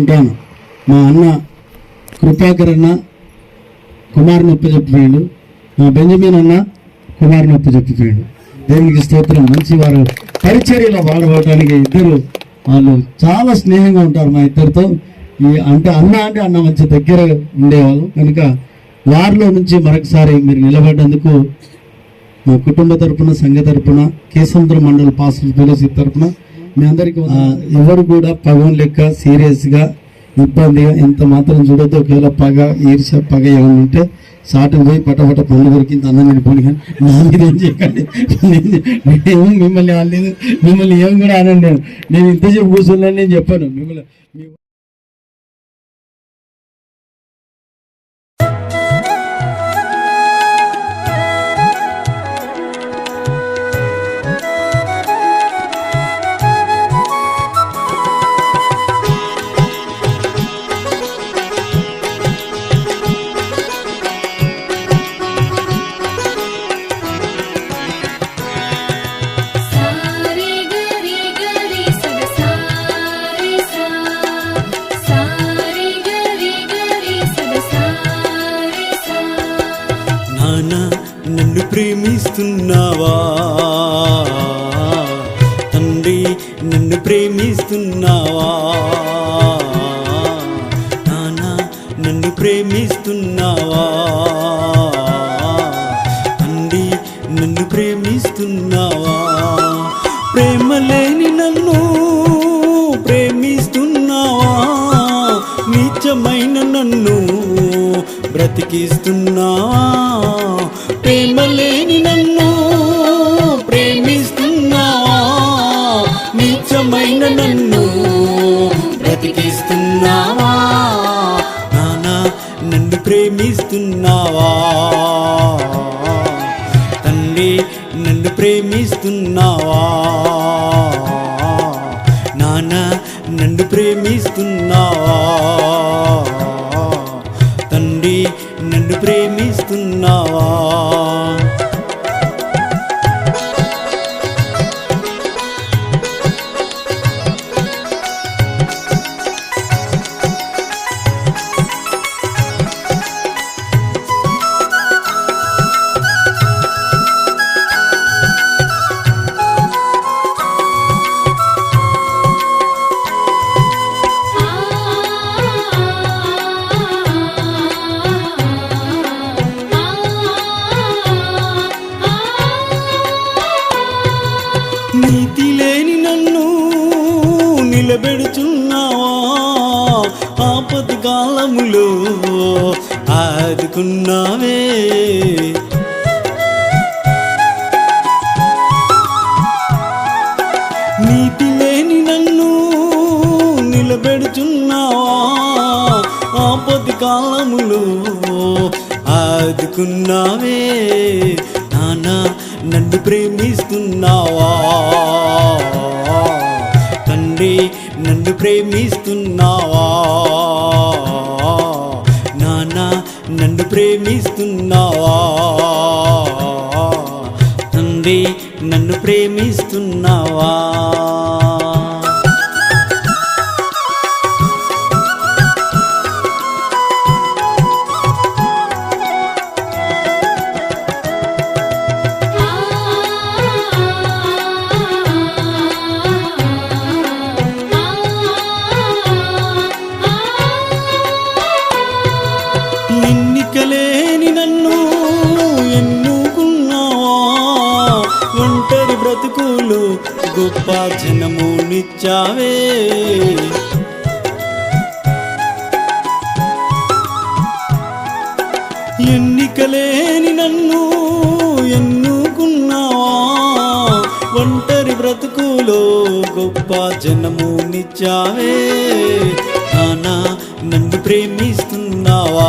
ఉంటాను మా అన్న కృపాకర్ అన్న కుమార్ నొప్పి చెప్పిపోయాడు మా బెంజమిన్ అన్న కుమార్ నొప్పి చెప్పిపోయాడు దేవునికి స్తోత్రం. మంచి వారు పరిచర్యలో వాడబడటానికి ఇద్దరు వాళ్ళు చాలా స్నేహంగా ఉంటారు మా ఇద్దరితో. ఈ అంటే అన్న అంటే అన్న మంచి దగ్గర ఉండేవాళ్ళు. కనుక వారిలో నుంచి మరొకసారి మీరు నిలబడ్డందుకు మా కుటుంబ తరపున సంఘ తరపున కేసముద్ర మండల పాస్టర్ ఫెలోషిప్ తరపున మీ అందరికి ఎవరు కూడా పగం లెక్క సీరియస్గా ఇబ్బందిగా ఎంత మాత్రం చూడొద్దు. ఒకవేళ పగ ఈర్ష పగ ఏమైనా ఉంటే సాటుకు పోయి పటపట పనులు దొరికింది అందరం వెళ్ళిపోయి కానీ నా మీద ఏం చేయకండి. నేను- నేనేమో మిమ్మల్ని అనలేదు. మిమ్మల్ని ఏం కూడా నేను. నేను ఇంతసేపు కూర్చున్నాను నేను చెప్పాను. మిమ్మల్ని ప్రేమిస్తున్నావా? తండ్రి నన్ను ప్రేమిస్తున్నావా? నాన్న నన్ను ప్రేమిస్తున్నావా? తండ్రి నన్ను ప్రేమిస్తున్నావా? ప్రేమ లేని నన్ను ప్రేమిస్తున్నావా? నీచమైన నన్ను బ్రతికిస్తున్నావా? ప్రేమ లేని నన్ను ప్రేమిస్తున్నా. నీచమైన నన్ను బ్రతికిస్తున్నావా? నానా నన్ను ప్రేమిస్తున్నావా? తండ్రి నన్ను ప్రేమిస్తున్నావా? నానా నన్ను ప్రేమిస్తున్నావా? తండ్రి నన్ను ప్రేమిస్తున్నావా? ఆపతి కాలములో ఆదుకున్నావే. నీతి లేని నన్ను నిలబెడుచున్నావా? ఆపతి కాలములో ఆదుకున్నావే. నానా నన్ను ప్రేమిస్తున్నావా? తండ్రి నన్ను ప్రేమిస్తున్నావా? నన్ను ప్రేమిస్తున్నావా? తండ్రి నన్ను ప్రేమిస్తున్నావా? ఒంటరి బ్రతుకులు గొప్ప జనమునిచ్చావే ఎన్నికలేని నన్ను ఎన్నుకున్నావా? ఒంటరి బ్రతుకులో గొప్ప జనమునిచ్చావే నానా నన్ను ప్రేమిస్తున్నావా?